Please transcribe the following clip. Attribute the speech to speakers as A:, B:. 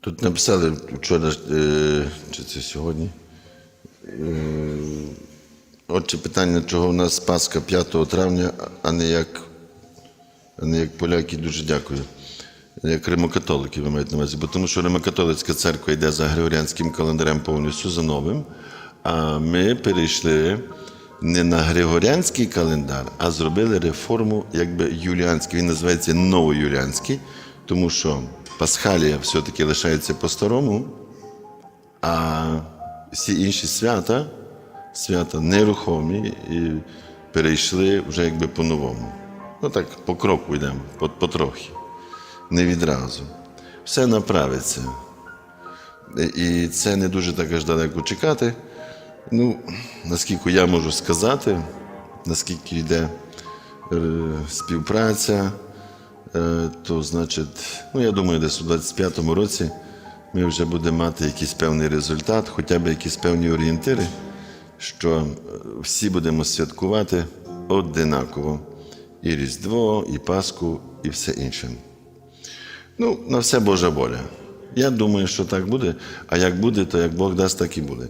A: Тут написали вчора, е, чи це сьогодні. Е, Отже, питання, чого у нас Пасха 5 травня, а не як, а не як поляки, дуже дякую. Як римокатолики, ви маєте на увазі. Бо тому що римокатолицька церква йде за григоріанським календарем повністю за новим. А ми перейшли не на григоріанський календар, а зробили реформу якби юліанський. Він називається новоюліанський, тому що Пасхалія все-таки лишається по-старому, а всі інші свята, свята нерухомі і перейшли вже якби по-новому. Ну так, по кроку йдемо, потрохи, не відразу. Все направиться. І це не дуже так аж далеко чекати. Ну, наскільки я можу сказати, наскільки йде е, співпраця, то значить, ну я думаю, десь у 25-му році ми вже будемо мати якийсь певний результат, хоча б якісь певні орієнтири, що е, всі будемо святкувати одинаково. І Різдво, і Пасху, і все інше. Ну, на все Божа воля. Я думаю, що так буде, а як буде, то як Бог дасть, так і буде.